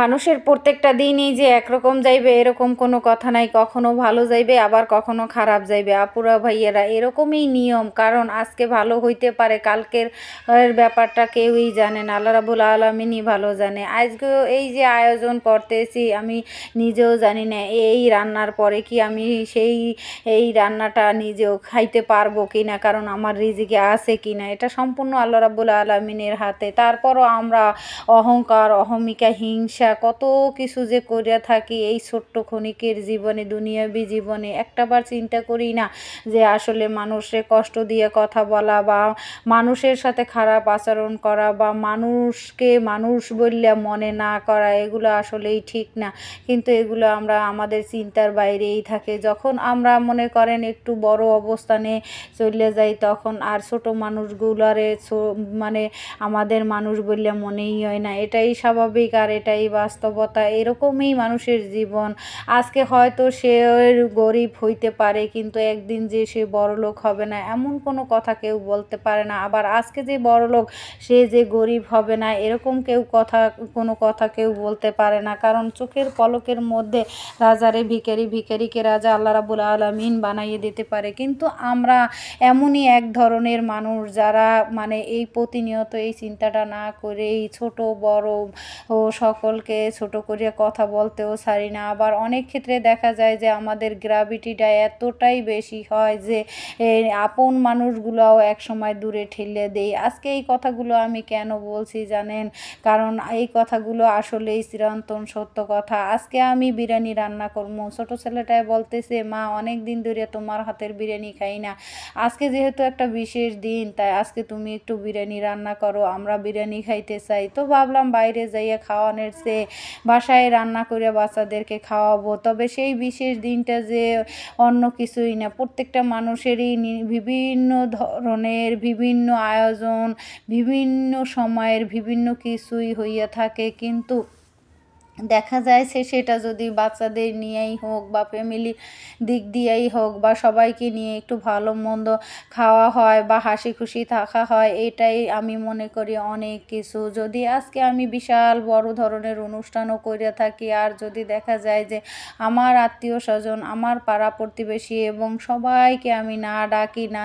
মানুষের প্রত্যেকটা দিনই যে একরকম যাইবে, এরকম কোনো কথা নাই, কখনো ভালো যাইবে, আবার কখনো খারাপ যাইবে। আপুরা ভাইয়েরা, এরকমই নিয়ম, কারণ আজকে ভালো হইতে পারে, কালকের ব্যাপারটা কেউই জানে না। আল্লাহ রাবুল আলমিনই ভালো জানে। আজকে এই যে আয়োজন করতেছি, আমি নিজেও জানি না, এই রান্নার পরে কি আমি সেই, এই রান্নাটা নিজেও খাইতে পারব কি না কারণ আমার রিজিকে আছে কি না এটা সম্পূর্ণ আল্লাহ রাবুল আলমিনের হাতে। তারপরও আমরা অহংকার, অহমিকা, হিংসা কত কিছু যে করিয়া থাকি এই ছোট্ট ক্ষণিকের জীবনে, দুনিয়াবি জীবনে, একটাবার চিন্তা করি না যে আসলে মানুষে কষ্ট দিয়ে কথা বলা বা মানুষের সাথে খারাপ আচরণ করা বা মানুষকে মানুষ বললে মনে না করা, এগুলো আসলেই ঠিক না। কিন্তু এগুলো আমরা আমাদের চিন্তার বাইরেই থাকে। যখন আমরা মনে করেন একটু বড় অবস্থানে চলে যাই, তখন আর ছোট মানুষগুলারে মানে আমাদের মানুষ বললে মনেই হয় না। এটাই স্বাভাবিক আর এটাই বাস্তবতা, এরকমই মানুষের জীবন। আজকে হয়তো সে গরিব হইতে পারে, কিন্তু একদিন যে সে বড়লোক হবে না, এমন কোনো কথা কেউ বলতে পারে না। আবার আজকে যে বড়লোক, সে যে গরিব হবে না, এরকম কেউ কথা, কোনো কথা কেউ বলতে পারে না। কারণ চোখের পলকের মধ্যে রাজারে ভিখারি, ভিখারিকে রাজা আল্লাহ রাবুল আলমিন বানাইয়ে দিতে পারে। কিন্তু আমরা এমনই এক ধরনের মানুষ যারা মানে এই প্রতিনিয়ত এই চিন্তাটা না করে এই ছোট, বড় ও সকলকে ছোট করে কথা বলতেও ছাড়ি না। আবার অনেক ক্ষেত্রে দেখা যায় যে আমাদের গ্র্যাভিটিটা এতটাই বেশি হয় যে আপন মানুষগুলোও একসময় দূরে ঠেলে দেই আজকে এই কথাগুলো আমি কেন বলছি জানেন? কারণ এই কথাগুলো আসলেই চিরন্তন সত্য কথা। আজকে আমি বিরিয়ানি রান্না করব। ছোটো ছেলেটাই বলতেছে, মা অনেক দিন ধরে তোমার হাতের বিরিয়ানি খাই না। আজকে যেহেতু একটা বিশেষ দিন, তাই আজকে তুমি একটু বিরিয়ানি রান্না করো। আমরা বিরিয়ানি খাইতে চাই। তো ভাবলাম বাইরে যাইয়া খাওয়ানোর চেয়ে বাসায় রান্না করে বাচ্চাদেরকে খাওয়াবো। তবে সেই বিশেষ দিনটা যে অন্য কিছুই না, প্রত্যেকটা মানুষেরই বিভিন্ন ধরনের, বিভিন্ন আয়োজন, বিভিন্ন সময়ের বিভিন্ন কিছুই হইয়া থাকে। কিন্তু দেখা যায় সে সেটা যদি বাচ্চাদের নিয়েই হোক বা ফ্যামিলি দিক দিয়েই হোক বা সবাইকে নিয়ে একটু ভালো মন্দ খাওয়া হয় বা হাসি খুশি থাকা হয়, এটাই আমি মনে করি অনেক কিছু। যদি আজকে আমি বিশাল বড় ধরনের অনুষ্ঠানও করে থাকি, আর যদি দেখা যায় যে আমার আত্মীয় স্বজন, আমার পাড়া প্রতিবেশী এবং সবাইকে আমি না ডাকি, না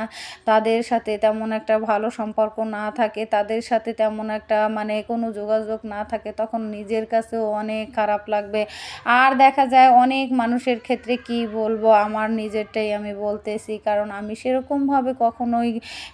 তাদের সাথে তেমন একটা ভালো সম্পর্ক না থাকে, তাদের সাথে তেমন একটা মানে কোনো যোগাযোগ না থাকে, তখন নিজের কাছেও অনেক অনেক খারাপ লাগবে। আর দেখা যায় অনেক মানুষের ক্ষেত্রে কি বলব, আমার নিজেরটাই আমি বলতেছি। কারণ আমি সেরকমভাবে কখনোই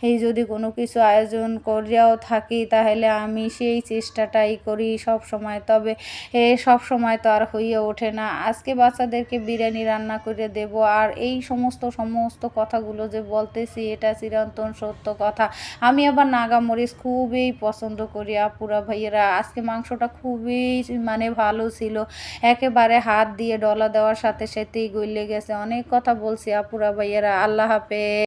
এই যদি কোনো কিছু আয়োজন করিয়াও থাকি, তাহলে আমি সেই চেষ্টাটাই করি সব সময়। তবে এ সব সময় তো আর হইয়া ওঠে না। আজকে বাচ্চাদেরকে বিরিয়ানি রান্না করে দেব। আর এই সমস্ত সমস্ত কথাগুলো যে বলতেছি, এটা চিরন্তন সত্য কথা। আমি আবার নাগামরিচ খুবই পছন্দ করি, আপুরা ভাইয়েরা। আজকে মাংসটা খুবই মানে ভালো ভালো ছিল। একেবারে হাত দিয়ে ডলা দেওয়ার সাথে সাথেই গুলে গেছে। অনেক কথা বলছি আপুরা ভাইয়েরা। আল্লাহ হাফেজ।